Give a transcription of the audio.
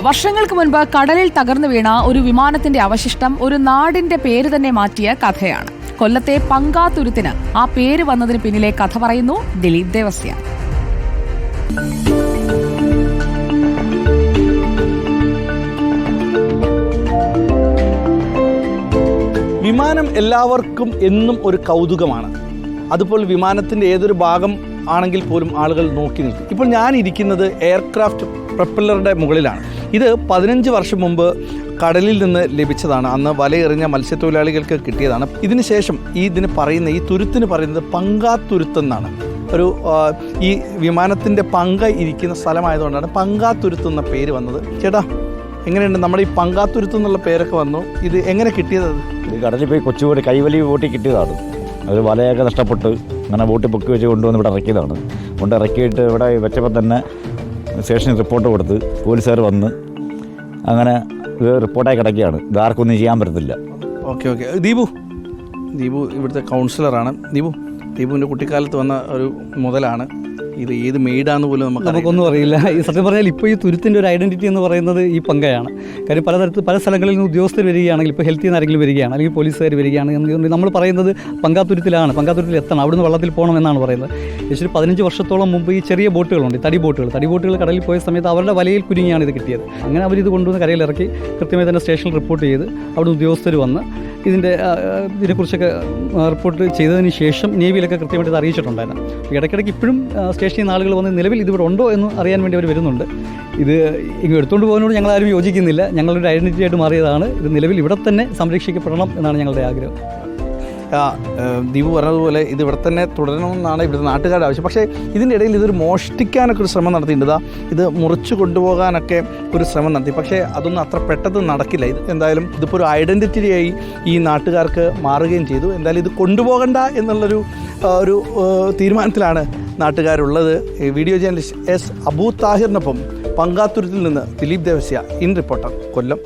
വർഷങ്ങൾക്ക് മുൻപ് കടലിൽ തകർന്നു വീണ ഒരു വിമാനത്തിന്റെ അവശിഷ്ടം ഒരു നാടിന്റെ പേര് തന്നെ മാറ്റിയ കഥയാണ്. കൊല്ലത്തെ പങ്കാതുരുത്തിന് ആ പേര് വന്നതിന് പിന്നിലെ കഥ പറയുന്നു ദിലീപ് ദേവസ്യ. വിമാനം എല്ലാവർക്കും എന്നും ഒരു കൗതുകമാണ്. അതുപോലെ വിമാനത്തിന്റെ ഏതൊരു ഭാഗം ആണെങ്കിൽ പോലും ആളുകൾ നോക്കി നിൽക്കും. ഇപ്പോൾ ഞാൻ ഇരിക്കുന്നത് എയർക്രാഫ്റ്റ് പ്രപ്പല്ലറുടെ മുകളിലാണ്. ഇത് പതിനഞ്ച് വർഷം മുമ്പ് കടലിൽ നിന്ന് ലഭിച്ചതാണ്. അന്ന് വലയെറിഞ്ഞ മത്സ്യത്തൊഴിലാളികൾക്ക് കിട്ടിയതാണ്. ഇതിന് ശേഷം ഈ ഇതിന് പറയുന്ന ഈ തുരുത്തിന് പറയുന്നത് പങ്കാത്തുരുത്തെന്നാണ് ഒരു ഈ വിമാനത്തിന്റെ പങ്ക ഇരിക്കുന്ന സ്ഥലമായതുകൊണ്ടാണ് പങ്കാത്തുരുത്ത് എന്ന പേര് വന്നത്. ചേട്ടാ എങ്ങനെയുണ്ട്? നമ്മുടെ ഈ പങ്കാത്തുരുത്ത് എന്നുള്ള പേരൊക്കെ വന്നു. ഇത് എങ്ങനെ കിട്ടിയത്? കടലിൽ പോയി കൊച്ചുകൂടി കൈവലി ബോട്ടിൽ കിട്ടിയതാണ്. അത് വലയൊക്കെ നഷ്ടപ്പെട്ട് അങ്ങനെ ബോട്ടിൽ പൊക്കി വെച്ച് കൊണ്ടുവന്ന് ഇവിടെ ഇറക്കിയതാണ്. കൊണ്ട് ഇറക്കിയിട്ട് ഇവിടെ വെച്ചപ്പോൾ തന്നെ സ്റ്റേഷനിൽ റിപ്പോർട്ട് കൊടുത്ത് പോലീസുകാർ വന്ന് അങ്ങനെ ഇത് റിപ്പോർട്ടായി കിടക്കുകയാണ്. ഇത് ആർക്കൊന്നും ചെയ്യാൻ പറ്റത്തില്ല. Okay okay. ദീപു. ദീപു ഇവിടുത്തെ കൗൺസിലറാണ്. ദീപു ദീപുവിന്റെ കുട്ടിക്കാലത്ത് വന്ന ഒരു മുതലാണ്. ഇത് ഏത് മെയ്ഡാന്ന് പോലും നമുക്ക് നമുക്കൊന്നും അറിയില്ല. ഈ സത്യം പറഞ്ഞാൽ ഇപ്പോൾ ഈ തുരുത്തിന്റെ ഒരു ഐഡന്റിറ്റി എന്ന് പറയുന്നത് ഈ പങ്കയാണ്. കാര്യം പലതരത്തിൽ പല സ്ഥലങ്ങളിൽ നിന്ന് ഉദ്യോഗസ്ഥർ വരികയാണെങ്കിൽ ഇപ്പോൾ ഹെൽത്തിൽ നിന്ന് ആരെങ്കിലും വരികയാണ് അല്ലെങ്കിൽ പോലീസുകാർ വരികയാണ് എന്ന് നമ്മൾ പറയുന്നത് പങ്കാത്തുരുത്തിലാണ്. പങ്കാത്തുരുത്തിൽ എത്തണം. അവിടുന്ന് വള്ളത്തിൽ പോകണം എന്നാണ് പറയുന്നത്. ഏകദേശം പതിനഞ്ച് വർഷത്തോളം മുമ്പ് ഈ ചെറിയ ബോട്ടുകളുണ്ട് തടി ബോട്ടുകൾ. തടി ബോട്ടുകൾ കടലിൽ പോയ സമയത്ത് അവരുടെ വലയിൽ കുരുങ്ങിയാണ് ഇത് കിട്ടിയത്. അങ്ങനെ അവരിത് കൊണ്ടുവന്ന് കരയിലിറക്കി കൃത്യമായി തന്നെ സ്റ്റേഷനിൽ റിപ്പോർട്ട് ചെയ്ത് അവിടെ ഉദ്യോഗസ്ഥർ വന്ന് ഇതിന്റെ ഇതിനെക്കുറിച്ചൊക്കെ റിപ്പോർട്ട് ചെയ്തതിന് ശേഷം നേവിയിലൊക്കെ കൃത്യമായിട്ട് ഇത് അറിയിച്ചിട്ടുണ്ടായിരുന്നു. ഇടയ്ക്കിടയ്ക്ക് ഇപ്പോഴും സ്റ്റേഷനിൽ നിന്ന് ആളുകൾ വന്ന് നിലവിൽ ഇതിവിടെ ഉണ്ടോ എന്ന് അറിയാൻ വേണ്ടി അവർ വരുന്നുണ്ട്. ഇത് ഇങ്ങ് എടുത്തുകൊണ്ട് പോകുന്നതിനോട് ഞങ്ങൾ ആരും യോജിക്കുന്നില്ല. ഞങ്ങളൊരു ഐഡന്റിറ്റി ആയിട്ട് മാറിയതാണ്. ഇത് നിലവിൽ ഇവിടെ തന്നെ സംരക്ഷിക്കപ്പെടണം എന്നാണ് ഞങ്ങളുടെ ആഗ്രഹം. ദീപു പറഞ്ഞതുപോലെ ഇത് ഇവിടെ തന്നെ തുടരണമെന്നാണ് ഇവിടുത്തെ നാട്ടുകാരുടെ ആവശ്യം. പക്ഷേ ഇതിന്റെ ഇടയിൽ ഇതൊരു മോഷ്ടിക്കാനൊക്കെ ഒരു ശ്രമം നടത്തിയിട്ടുണ്ട്. ഇത് മുറിച്ചു കൊണ്ടുപോകാനൊക്കെ ഒരു ശ്രമം നടത്തി. പക്ഷേ അതൊന്നും അത്ര പെട്ടെന്ന് നടക്കില്ല. ഇത് എന്തായാലും ഇതിപ്പോൾ ഒരു ഐഡന്റിറ്റിയായി ഈ നാട്ടുകാർക്ക് മാറുകയും ചെയ്തു. എന്തായാലും ഇത് കൊണ്ടുപോകണ്ട എന്നുള്ളൊരു ഒരു തീരുമാനത്തിലാണ് നാട്ടുകാരുള്ളത്. Video journalist S. അബൂ താഹിറിനൊപ്പം പങ്കാത്തുരത്തിൽ നിന്ന് Dileep Devasya in reporter Kollam.